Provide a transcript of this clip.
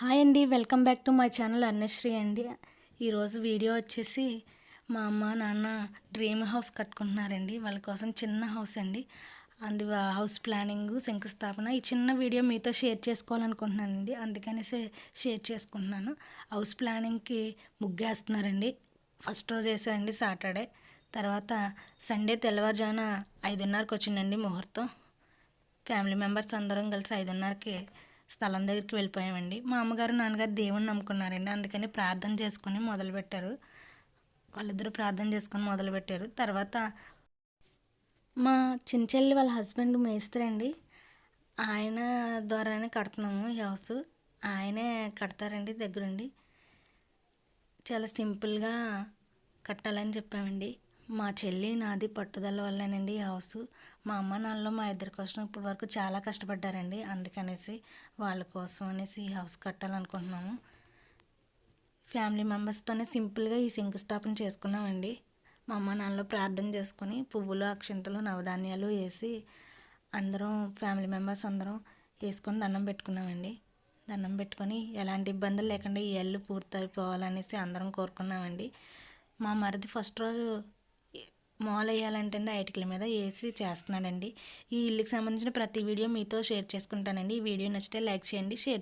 Hi అండి welcome back to my channel Annasri అండి. ఈరోజు వీడియో వచ్చేసి మా అమ్మ నాన్న డ్రీమ్ హౌస్ కట్టుకుంటున్నారండి. వాళ్ళ కోసం చిన్న హౌస్ అండి. అందు హౌస్ ప్లానింగ్ శంకుస్థాపన ఈ చిన్న వీడియో మీతో షేర్ చేసుకోవాలనుకుంటున్నానండి. అందుకనేసే షేర్ చేసుకుంటున్నాను. హౌస్ ప్లానింగ్కి ముగ్గేస్తున్నారండి. ఫస్ట్ రోజు వేసారండి సాటర్డే. తర్వాత సండే తెల్లవారుజామున ఐదున్నరకు వచ్చిందండి ముహూర్తం. ఫ్యామిలీ మెంబర్స్ అందరం కలిసి ఐదున్నరకి స్థలం దగ్గరికి వెళ్ళిపోయామండి. మా అమ్మగారు నాన్నగారు దేవుణ్ణి నమ్ముకున్నారండి. అందుకని ప్రార్థన చేసుకుని మొదలుపెట్టారు. వాళ్ళిద్దరూ ప్రార్థన చేసుకొని మొదలుపెట్టారు. తర్వాత మా చిన్న చెల్లి వాళ్ళ హస్బెండ్ మేస్త్రి అండి. ఆయన ద్వారానే కడుతున్నాము ఈ హౌస్. ఆయనే కడతారండి దగ్గరుండి. చాలా సింపుల్గా కట్టాలని చెప్పామండి. మా చెల్లి నాది పట్టుదల వల్లేనండి ఈ హౌస్. మా అమ్మ నాన్నలో మా ఇద్దరి కోసం ఇప్పటి వరకు చాలా కష్టపడ్డారండి. అందుకనేసి వాళ్ళ కోసం అనేసి ఈ హౌస్ కట్టాలనుకుంటున్నాము. ఫ్యామిలీ మెంబర్స్తోనే సింపుల్గా ఈ శంకుస్థాపన చేసుకున్నామండి. మా అమ్మ నాన్నలో ప్రార్థన చేసుకొని పువ్వులు అక్షంతలు నవధాన్యాలు వేసి అందరం ఫ్యామిలీ మెంబర్స్ అందరం వేసుకొని దండం పెట్టుకున్నామండి. దండం పెట్టుకొని ఎలాంటి ఇబ్బందులు లేకుండా ఈ ఇల్లు పూర్తయిపోవాలనేసి అందరం కోరుకున్నామండి. మా మరిది ఫస్ట్ రోజు మాల్ వేయాలంటే అండి ఐటికల మీద వేసి చేస్తున్నాడండి. ఈ ఇల్లుకి సంబంధించిన ప్రతి వీడియో మీతో షేర్ చేసుకుంటానండి. ఈ వీడియో నచ్చితే లైక్ చేయండి షేర్